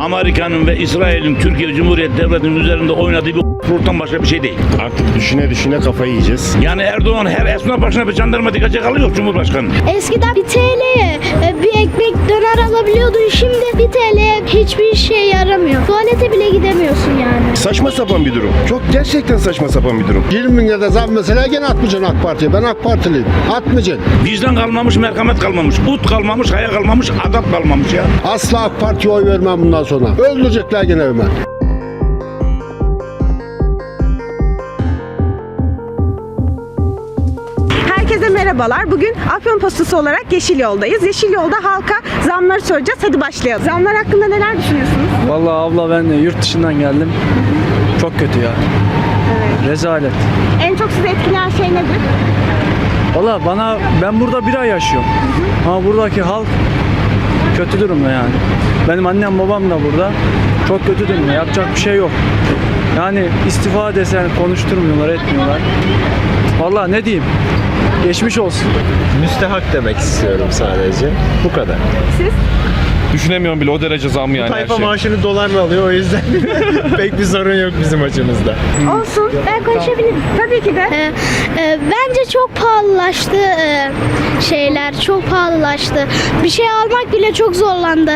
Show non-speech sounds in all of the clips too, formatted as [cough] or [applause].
Amerika'nın ve İsrail'in Türkiye Cumhuriyeti Devleti'nin üzerinde oynadığı bir kurultan başka bir şey değil. Artık düşüne düşüne kafayı yiyeceğiz. Yani Erdoğan her esnaf başına bir jandarma dikecek alıyor Cumhurbaşkanı. Eskiden bir TL'ye bir ekmek döner alabiliyordu. Şimdi bir TL'ye hiçbir şey yaramıyor. Tuvalete bile gidemiyorsun yani. Saçma sapan bir durum. Çok gerçekten saçma sapan bir durum. 20 bin lira zam mesela gene atmayacaksın AK Parti'ye. Ben AK Partiliyim. Atmayacaksın. Vicdan kalmamış, merhamet kalmamış, ut kalmamış, haya kalmamış, adap kalmamış ya. Asla AK Parti'ye oy vermem bundan sonra. Öldürecekler gene hemen. Herkese merhabalar. Bugün Afyon Postası olarak Yeşil Yol'dayız. Yeşil Yol'da halka zamları soracağız. Hadi başlayalım. Zamlar hakkında neler düşünüyorsunuz? Vallahi abla ben yurt dışından geldim. Çok kötü ya. Rezalet. En çok sizi etkileyen şey nedir? Valla bana ben burada bir ay yaşıyorum. Ama buradaki halk kötü durumda yani. Benim annem babam da burada. Çok kötü durumda. Yapacak bir şey yok. Yani istifa desen konuşturmuyorlar, etmiyorlar. Vallahi ne diyeyim? Geçmiş olsun. Müstehak demek istiyorum sadece. Bu kadar. Düşünemiyorum bile o derece zam yani her Tayfa şey. maaşını dolarla alıyor o yüzden [laughs] pek bir sorun yok bizim açımızda. Olsun. Ben konuşabilirim. Tabii ki de. E, e, bence çok pahalılaştı e, şeyler. Çok pahalılaştı. Bir şey almak bile çok zorlandı.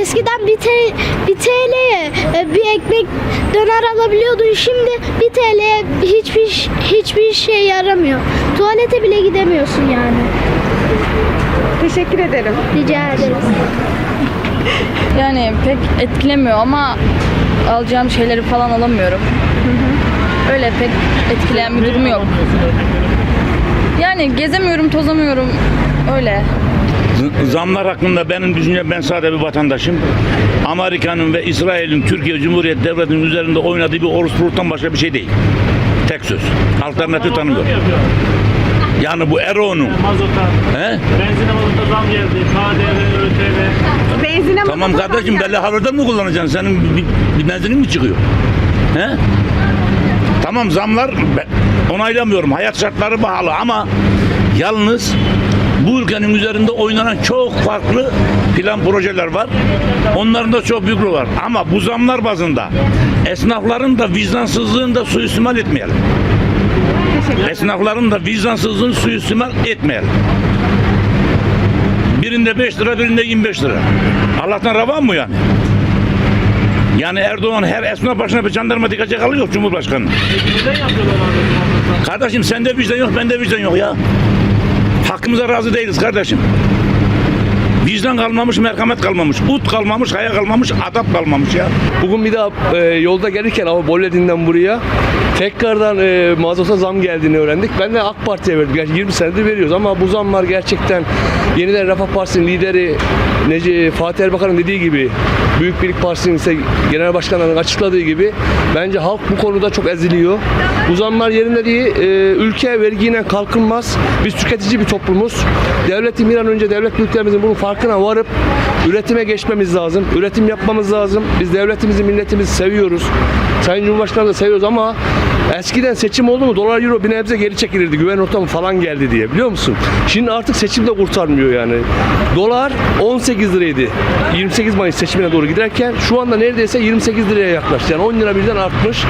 Eskiden bir, te- bir TL'ye e, bir ekmek döner alabiliyordu. Şimdi bir TL'ye hiçbir hiçbir şey yaramıyor. Tuvalete bile gidemiyorsun yani. Teşekkür ederim. Rica ederim. [laughs] Yani pek etkilemiyor ama alacağım şeyleri falan alamıyorum. Öyle pek etkileyen bir durum yok. Yani gezemiyorum, tozamıyorum. Öyle. Zamlar hakkında benim düşüncem ben sadece bir vatandaşım. Amerika'nın ve İsrail'in Türkiye Cumhuriyeti Devleti'nin üzerinde oynadığı bir oruçluluktan başka bir şey değil. Tek söz. Alternatif tanımıyor. Yani bu Erdoğan'ın. Mazota, He? benzine mazota zam geldi. KDV, ÖTV. Benzine Tamam mazota kardeşim belli havada mı kullanacaksın? Senin bir, bir benzinin mi çıkıyor? He? Tamam zamlar onaylamıyorum. Hayat şartları pahalı ama yalnız bu ülkenin üzerinde oynanan çok farklı plan projeler var. Onların da çok büyük var. Ama bu zamlar bazında esnafların da vicdansızlığını da suistimal etmeyelim. Esnafların da vicdansızlığını suistimal etmeyelim. Birinde 5 lira, birinde 25 lira. Allah'tan ravan mı yani? Yani Erdoğan her esnaf başına bir jandarma dikecek alıyor Cumhurbaşkanı. Neden yapıyorlar abi? Kardeşim sende vicdan yok, bende vicdan yok ya. Hakkımıza razı değiliz kardeşim. Vicdan kalmamış, merhamet kalmamış, ut kalmamış, haya kalmamış, adap kalmamış ya. Bugün bir daha e, yolda gelirken ama Bolledi'nden buraya tekrardan e, mazota zam geldiğini öğrendik. Ben de AK Parti'ye verdim. Gerçi 20 senedir veriyoruz ama bu zamlar gerçekten yeniden Refah Partisi'nin lideri Neci, Fatih Erbakan'ın dediği gibi Büyük Birlik Partisi'nin ise genel başkanlarının açıkladığı gibi bence halk bu konuda çok eziliyor. Bu zamlar yerinde değil. E, ülke vergiyle kalkınmaz. Biz tüketici bir toplumuz. Devletin bir an önce devlet büyüklerimizin bunun farkına varıp üretime geçmemiz lazım. Üretim yapmamız lazım. Biz devletimizi, milletimizi seviyoruz. Sayın Cumhurbaşkanı da seviyoruz ama eskiden seçim oldu mu dolar euro bir nebze geri çekilirdi. Güven ortamı falan geldi diye biliyor musun? Şimdi artık seçim de kurtarmıyor yani. Dolar 18 liraydı. 28 Mayıs seçimine doğru giderken şu anda neredeyse 28 liraya yaklaştı. Yani 10 lira birden artmış.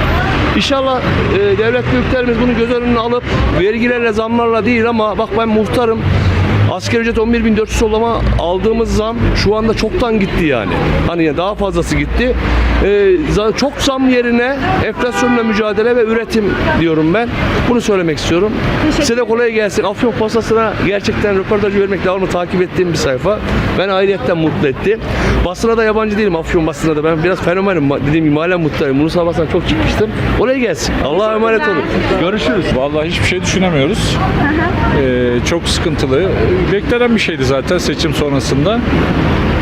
İnşallah e, devlet büyüklerimiz bunu göz önüne alıp vergilerle zamlarla değil ama bak ben muhtarım. Asgari ücret 11.400 olama aldığımız zam şu anda çoktan gitti yani. Hani ya daha fazlası gitti. Ee, çok zam yerine enflasyonla mücadele ve üretim diyorum ben. Bunu söylemek istiyorum. Size de kolay gelsin. Afyon Postası'na gerçekten röportaj vermek devamlı takip ettiğim bir sayfa. Ben ayrıyetten mutlu etti. Basına da yabancı değilim Afyon basına da. Ben biraz fenomenim. Dediğim gibi halen mutluyum. Bunu sabahtan çok çıkmıştım. Kolay gelsin. Allah'a emanet olun. Görüşürüz. Vallahi hiçbir şey düşünemiyoruz. Ee, çok sıkıntılı. Beklenen bir şeydi zaten seçim sonrasında.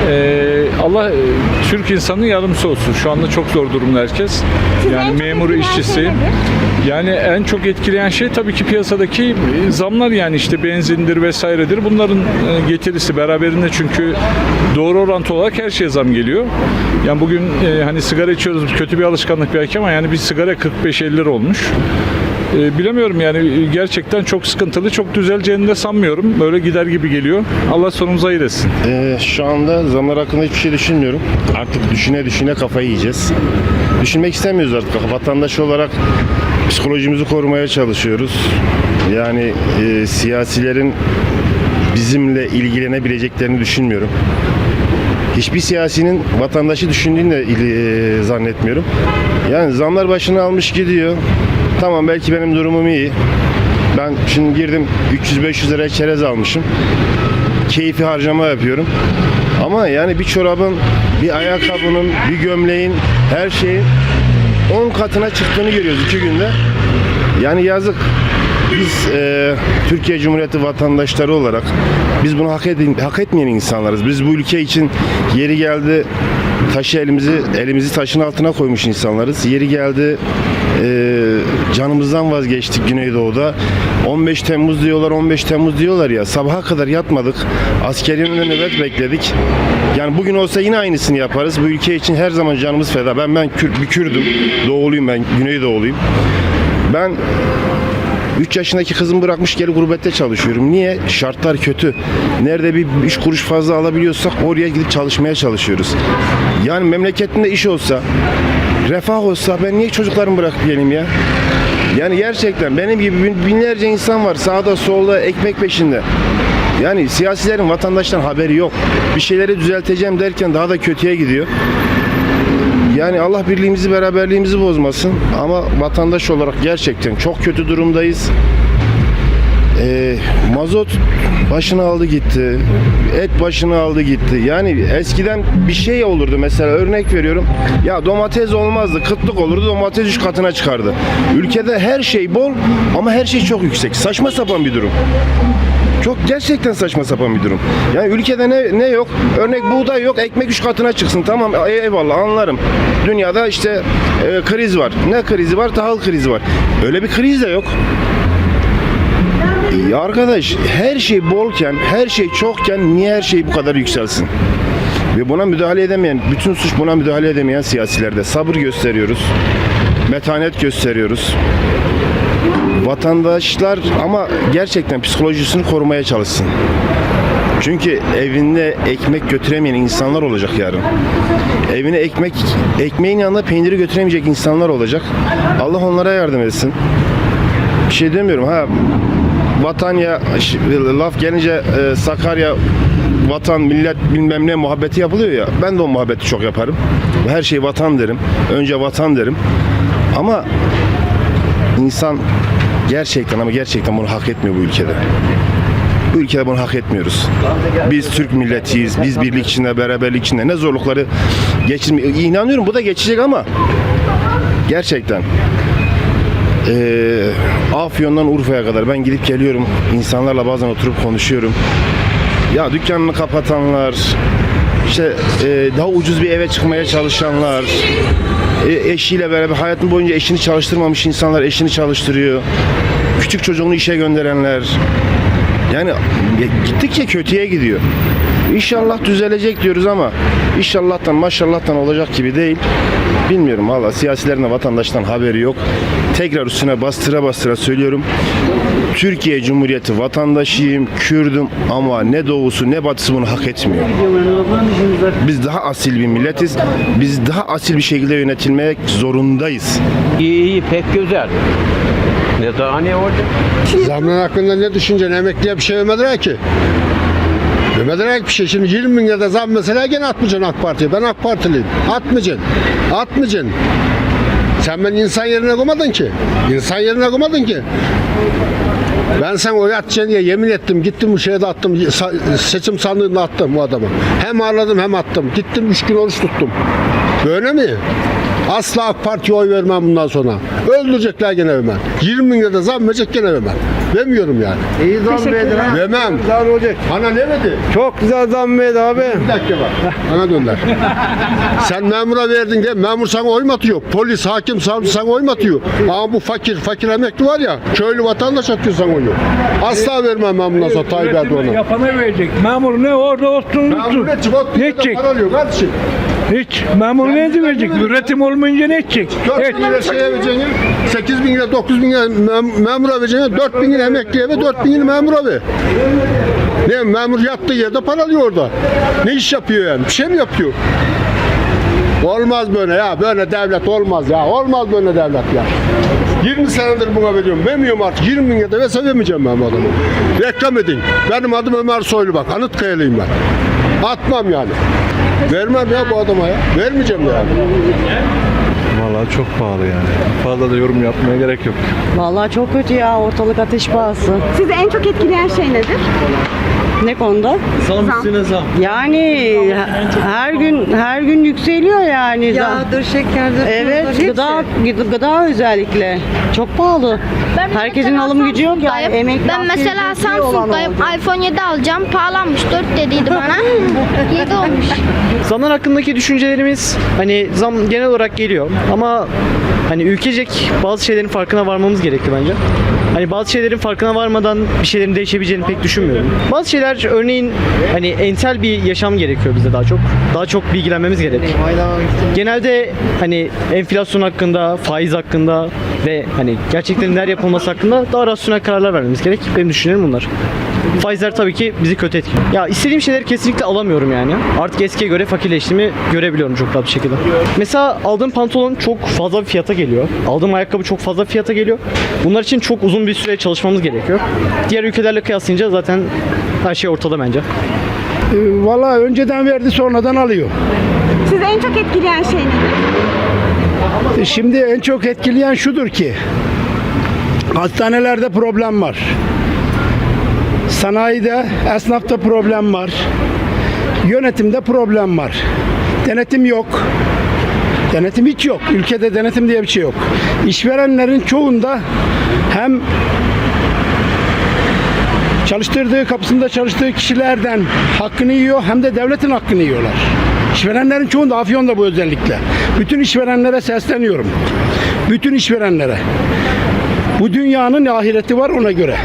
Ee, Allah e, Türk insanı yardımcısı olsun. Şu anda çok zor durumda herkes. Yani memuru, şey işçisi. Yani en çok etkileyen şey tabii ki piyasadaki e, zamlar yani işte benzindir vesairedir. Bunların e, getirisi beraberinde çünkü doğru orantı olarak her şeye zam geliyor. Yani bugün e, hani sigara içiyoruz kötü bir alışkanlık belki ama yani bir sigara 45-50 lira olmuş. E, bilemiyorum yani gerçekten çok sıkıntılı. Çok düzeleceğini de sanmıyorum. Böyle gider gibi geliyor. Allah sonumuzu hayır etsin. Ee, şu anda zamlar hakkında hiçbir şey düşünmüyorum. Artık düşüne düşüne kafayı yiyeceğiz. Düşünmek istemiyoruz artık. Vatandaş olarak psikolojimizi korumaya çalışıyoruz. Yani e, siyasilerin bizimle ilgilenebileceklerini düşünmüyorum. Hiçbir siyasinin vatandaşı düşündüğünü de e, zannetmiyorum. Yani zamlar başını almış gidiyor. Tamam belki benim durumum iyi. Ben şimdi girdim 300-500 liraya çerez almışım keyfi harcama yapıyorum. Ama yani bir çorabın, bir ayakkabının, bir gömleğin, her şeyin 10 katına çıktığını görüyoruz iki günde. Yani yazık. Biz e, Türkiye Cumhuriyeti vatandaşları olarak biz bunu hak, edin, hak etmeyen insanlarız. Biz bu ülke için yeri geldi taşı elimizi elimizi taşın altına koymuş insanlarız. Yeri geldi e, canımızdan vazgeçtik Güneydoğu'da. 15 Temmuz diyorlar, 15 Temmuz diyorlar ya. Sabaha kadar yatmadık. Askeriyenin önünde nöbet bekledik. Yani bugün olsa yine aynısını yaparız. Bu ülke için her zaman canımız feda. Ben ben Kürt, bir Kürdüm. Doğuluyum ben. Güneydoğuluyum. Ben 3 yaşındaki kızımı bırakmış geri gurbette çalışıyorum. Niye? Şartlar kötü. Nerede bir iş kuruş fazla alabiliyorsak oraya gidip çalışmaya çalışıyoruz. Yani memleketinde iş olsa, refah olsa ben niye çocuklarımı bırakıp geleyim ya? Yani gerçekten benim gibi bin- binlerce insan var sağda solda ekmek peşinde. Yani siyasilerin vatandaştan haberi yok. Bir şeyleri düzelteceğim derken daha da kötüye gidiyor. Yani Allah birliğimizi, beraberliğimizi bozmasın. Ama vatandaş olarak gerçekten çok kötü durumdayız. Ee, mazot başını aldı gitti. Et başını aldı gitti. Yani eskiden bir şey olurdu mesela örnek veriyorum. Ya domates olmazdı. Kıtlık olurdu. Domates üç katına çıkardı. Ülkede her şey bol ama her şey çok yüksek. Saçma sapan bir durum. Çok gerçekten saçma sapan bir durum. Yani ülkede ne, ne yok? Örnek buğday yok, ekmek üç katına çıksın. Tamam ey- eyvallah anlarım. Dünyada işte e, kriz var. Ne krizi var? Tahıl krizi var. Öyle bir kriz de yok. Ya arkadaş her şey bolken, her şey çokken niye her şey bu kadar yükselsin? Ve buna müdahale edemeyen, bütün suç buna müdahale edemeyen siyasilerde sabır gösteriyoruz. Metanet gösteriyoruz. Vatandaşlar ama gerçekten psikolojisini korumaya çalışsın. Çünkü evinde ekmek götüremeyen insanlar olacak yarın. Evine ekmek, ekmeğin yanında peyniri götüremeyecek insanlar olacak. Allah onlara yardım etsin. Bir şey demiyorum ha. Vatan ya ş- laf gelince e, Sakarya vatan millet bilmem ne muhabbeti yapılıyor ya. Ben de o muhabbeti çok yaparım. Her şey vatan derim. Önce vatan derim. Ama insan gerçekten ama gerçekten bunu hak etmiyor bu ülkede. Bu ülkede bunu hak etmiyoruz. Biz Türk milletiyiz. Biz birlik içinde, beraberlik içinde ne zorlukları geçirme İnanıyorum bu da geçecek ama gerçekten ee, Afyon'dan Urfa'ya kadar ben gidip geliyorum. İnsanlarla bazen oturup konuşuyorum. Ya dükkanını kapatanlar, işte e, daha ucuz bir eve çıkmaya çalışanlar, e, eşiyle beraber hayatın boyunca eşini çalıştırmamış insanlar eşini çalıştırıyor. Küçük çocuğunu işe gönderenler. Yani gittikçe kötüye gidiyor. İnşallah düzelecek diyoruz ama inşallahtan maşallahtan olacak gibi değil. Bilmiyorum valla siyasilerin de vatandaştan haberi yok. Tekrar üstüne bastıra bastıra söylüyorum. Türkiye Cumhuriyeti vatandaşıyım, Kürdüm ama ne doğusu ne batısı bunu hak etmiyor. Biz daha asil bir milletiz. Biz daha asil bir şekilde yönetilmek zorundayız. İyi iyi pek güzel. Ne daha ne olacak? Zamlar hakkında ne düşüneceksin? Emekliye bir şey ömediler ki. Ömediler bir şey. Şimdi 20 bin lira zam mesela gene atmayacaksın AK Parti'ye. Ben AK Partiliyim. Atmayacaksın. Atmayacaksın. Sen beni insan yerine koymadın ki. İnsan yerine koymadın ki. Ben sen oy atacaksın diye yemin ettim. Gittim bu şeyde attım. sa- Seçim sandığında attım bu adamı. Hem ağırladım hem attım. Gittim 3 gün oruç tuttum. Böyle mi? Asla AK Parti'ye oy vermem bundan sonra. Öldürecekler gene hemen. 20 bin lira zam verecek gene hemen. Vermiyorum yani. İyi zam verdin ha. Vermem. Zam olacak. Ana ne verdi? Çok güzel zam verdi abi. Bir dakika bak. Bana dönder. Sen memura verdin de memur sana oy mu atıyor? Polis, hakim, savcı sana oy mu atıyor? Ama bu fakir, fakir emekli var ya, köylü vatandaş atıyor sana oyu. Asla vermem ben bundan sonra Tayyip Erdoğan'a. Yapana verecek. Memur ne orada olsun Memur ne çıkart Ne ne edecek? para alıyor kardeşim. Hiç. Memur ne edecek? Üretim olmayınca ne edecek? 4 bin lira şeye vereceğini, 8 bin lira, 9 bin lira mem- memura vereceğini, 4 bin lira emekliye ve 4 bin lira memura ver. Ne memur yattığı yerde para alıyor orada. Ne iş yapıyor yani? Bir şey mi yapıyor? Olmaz böyle ya. Böyle devlet olmaz ya. Olmaz böyle devlet ya. 20 senedir buna veriyorum. Vermiyorum artık. 20 bin lira verse vermeyeceğim ben bu adamı. Reklam edin. Benim adım Ömer Soylu bak. Anıtkayalıyım ben. Atmam yani. Vermem ya bu adama ya. Vermeyeceğim yani. Vallahi çok pahalı yani. Fazla da yorum yapmaya gerek yok. Vallahi çok kötü ya ortalık ateş pahası. Sizi en çok etkileyen şey nedir? Ne konuda? Zam üstüne zam. Yani he- her gün her gün yükseliyor yani. Zam. Yağdır, şekerdir, Evet, gıda, gıda, gıda özellikle. Çok pahalı. Ben Herkesin alım gücü yok yani. Samsung'dayım. Emekli Ben asgari mesela ücretli olan Samsung'dayım. oldu. iPhone 7 alacağım. Pahalanmış. 4 dediydi bana. [laughs] 7 olmuş. Zamlar hakkındaki düşüncelerimiz hani zam genel olarak geliyor ama hani ülkecek bazı şeylerin farkına varmamız gerekli bence. Hani bazı şeylerin farkına varmadan bir şeylerin değişebileceğini pek düşünmüyorum. Bazı şeyler örneğin hani entel bir yaşam gerekiyor bize daha çok. Daha çok bilgilenmemiz gerek. Genelde hani enflasyon hakkında, faiz hakkında ve hani gerçekten neler yapılması hakkında daha rasyonel kararlar vermemiz gerek. Benim düşüncelerim bunlar. Faizler tabii ki bizi kötü etkiliyor. Ya istediğim şeyleri kesinlikle alamıyorum yani. Artık eskiye göre fakirleştiğimi görebiliyorum çok rahat bir şekilde. Mesela aldığım pantolon çok fazla bir fiyata geliyor. Aldığım ayakkabı çok fazla fiyata geliyor. Bunlar için çok uzun bir süre çalışmamız gerekiyor. Diğer ülkelerle kıyaslayınca zaten her şey ortada bence. Valla önceden verdi sonradan alıyor. Sizi en çok etkileyen şey nedir? Şimdi en çok etkileyen şudur ki hastanelerde problem var. Sanayide, esnafta problem var. Yönetimde problem var. Denetim yok. Denetim hiç yok. Ülkede denetim diye bir şey yok. İşverenlerin çoğunda hem çalıştırdığı kapısında çalıştığı kişilerden hakkını yiyor hem de devletin hakkını yiyorlar. İşverenlerin çoğunda Afyon'da bu özellikle. Bütün işverenlere sesleniyorum. Bütün işverenlere. Bu dünyanın ahireti var ona göre.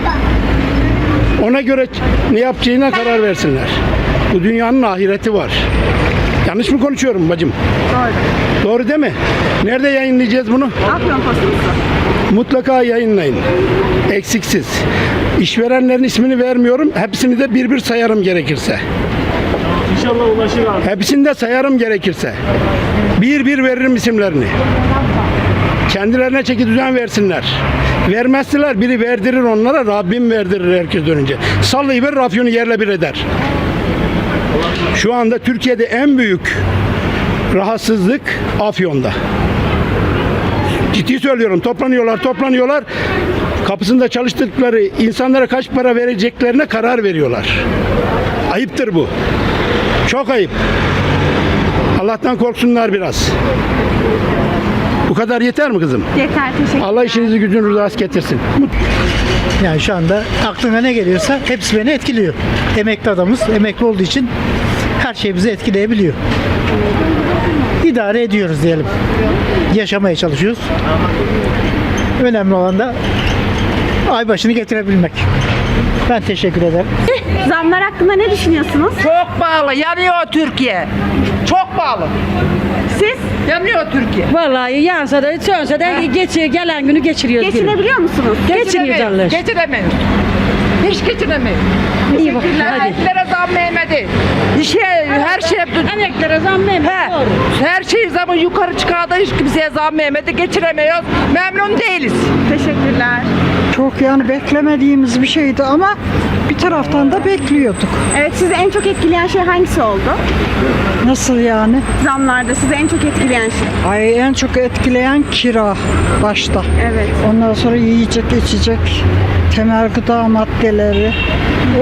Ona göre ne yapacağına karar versinler. Bu dünyanın ahireti var. Yanlış mı konuşuyorum bacım? Doğru. Doğru değil mi? Nerede yayınlayacağız bunu? Afyon postası. Mutlaka yayınlayın. Eksiksiz. İşverenlerin ismini vermiyorum. Hepsini de bir bir sayarım gerekirse. İnşallah ulaşır abi. Hepsini de sayarım gerekirse. Bir bir veririm isimlerini. Kendilerine çeki düzen versinler. Vermezseler biri verdirir onlara Rabbim verdirir herkes önce. Sallayıver Rafyon'u yerle bir eder. Şu anda Türkiye'de en büyük rahatsızlık Afyon'da. Ciddi söylüyorum. Toplanıyorlar, toplanıyorlar. Kapısında çalıştıkları insanlara kaç para vereceklerine karar veriyorlar. Ayıptır bu. Çok ayıp. Allah'tan korksunlar biraz. Bu kadar yeter mi kızım? Yeter teşekkür Allah işinizi gücünüzü rast getirsin. Yani şu anda aklına ne geliyorsa hepsi beni etkiliyor. Emekli adamız, emekli olduğu için her şey bizi etkileyebiliyor. İdare ediyoruz diyelim. Yaşamaya çalışıyoruz. Önemli olan da ay başını getirebilmek. Ben teşekkür ederim. [laughs] Zamlar hakkında ne düşünüyorsunuz? Çok pahalı. Yanıyor Türkiye. Çok pahalı. Siz Yanıyor Türkiye. Vallahi yansa da sönse de geçiyor, gelen günü geçiriyoruz. geçinebiliyor musunuz? Geçiniyoruz Allah aşkına. Geçiremeyiz. Hiç geçiremeyiz. İyi bak hadi. Emeklilere zam vermedi. İşe, her şeye Emeklere zam vermiş. He, Doğru. her şey zamı yukarı çıkardı hiç kimseye zam vermedi. Geçiremiyoruz. Memnun değiliz. Teşekkürler. Çok yani beklemediğimiz bir şeydi ama bir taraftan da bekliyorduk. Evet sizi en çok etkileyen şey hangisi oldu? Nasıl yani? Zamlarda sizi en çok etkileyen şey. Ay en çok etkileyen kira başta. Evet. Ondan sonra yiyecek, içecek, temel gıda maddeleri.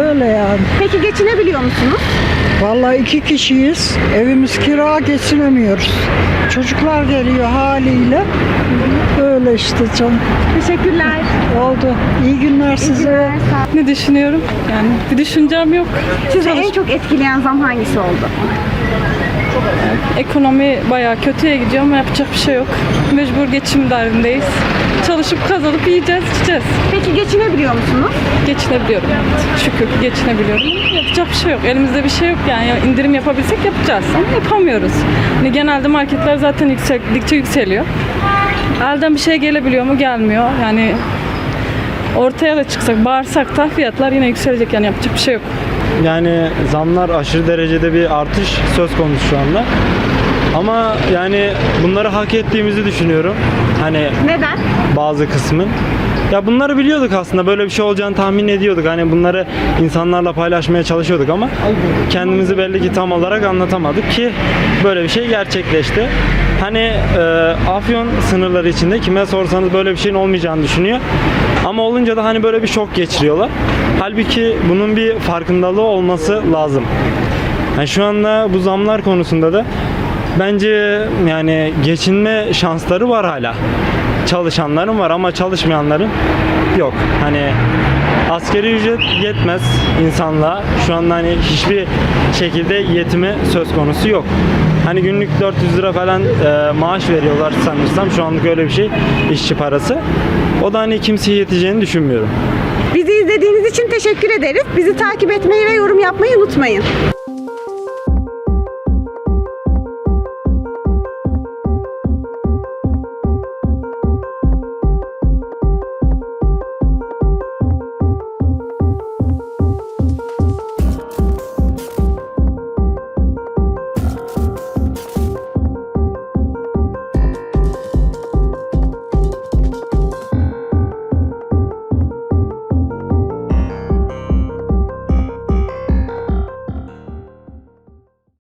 Öyle yani. Peki geçinebiliyor musunuz? Vallahi iki kişiyiz. Evimiz kira geçinemiyoruz. Çocuklar geliyor haliyle. Öyle işte canım. Teşekkürler. Oldu. İyi günler size. Günler, sağ. Ne düşünüyorum? Yani bir düşüncem yok. Sizi en çok etkileyen zam hangisi oldu? Ekonomi bayağı kötüye gidiyor ama yapacak bir şey yok. Mecbur geçim derdindeyiz. Çalışıp kazanıp yiyeceğiz, içeceğiz. Peki geçinebiliyor musunuz? Geçinebiliyorum. Şükür geçinebiliyorum. Yapacak bir şey yok. Elimizde bir şey yok yani. Ya indirim yapabilsek yapacağız ama yapamıyoruz. Hani genelde marketler zaten yükseldikçe yükseliyor. Elden bir şey gelebiliyor mu? Gelmiyor. Yani ortaya da çıksak, bağırsak da fiyatlar yine yükselecek yani yapacak bir şey yok. Yani zamlar aşırı derecede bir artış söz konusu şu anda. Ama yani bunları hak ettiğimizi düşünüyorum. Hani Neden? bazı kısmın. Ya bunları biliyorduk aslında böyle bir şey olacağını tahmin ediyorduk. Hani bunları insanlarla paylaşmaya çalışıyorduk ama kendimizi belli ki tam olarak anlatamadık ki böyle bir şey gerçekleşti. Hani e, Afyon sınırları içinde kime sorsanız böyle bir şeyin olmayacağını düşünüyor. Ama olunca da hani böyle bir şok geçiriyorlar. Halbuki bunun bir farkındalığı olması lazım. Yani şu anda bu zamlar konusunda da bence yani geçinme şansları var hala. Çalışanların var ama çalışmayanların yok. Hani askeri ücret yetmez insanlığa. Şu anda hani hiçbir şekilde yetimi söz konusu yok. Hani günlük 400 lira falan e, maaş veriyorlar sanırsam. Şu anlık öyle bir şey işçi parası. O da hani kimseye yeteceğini düşünmüyorum. Bizi izlediğiniz için teşekkür ederiz. Bizi takip etmeyi ve yorum yapmayı unutmayın.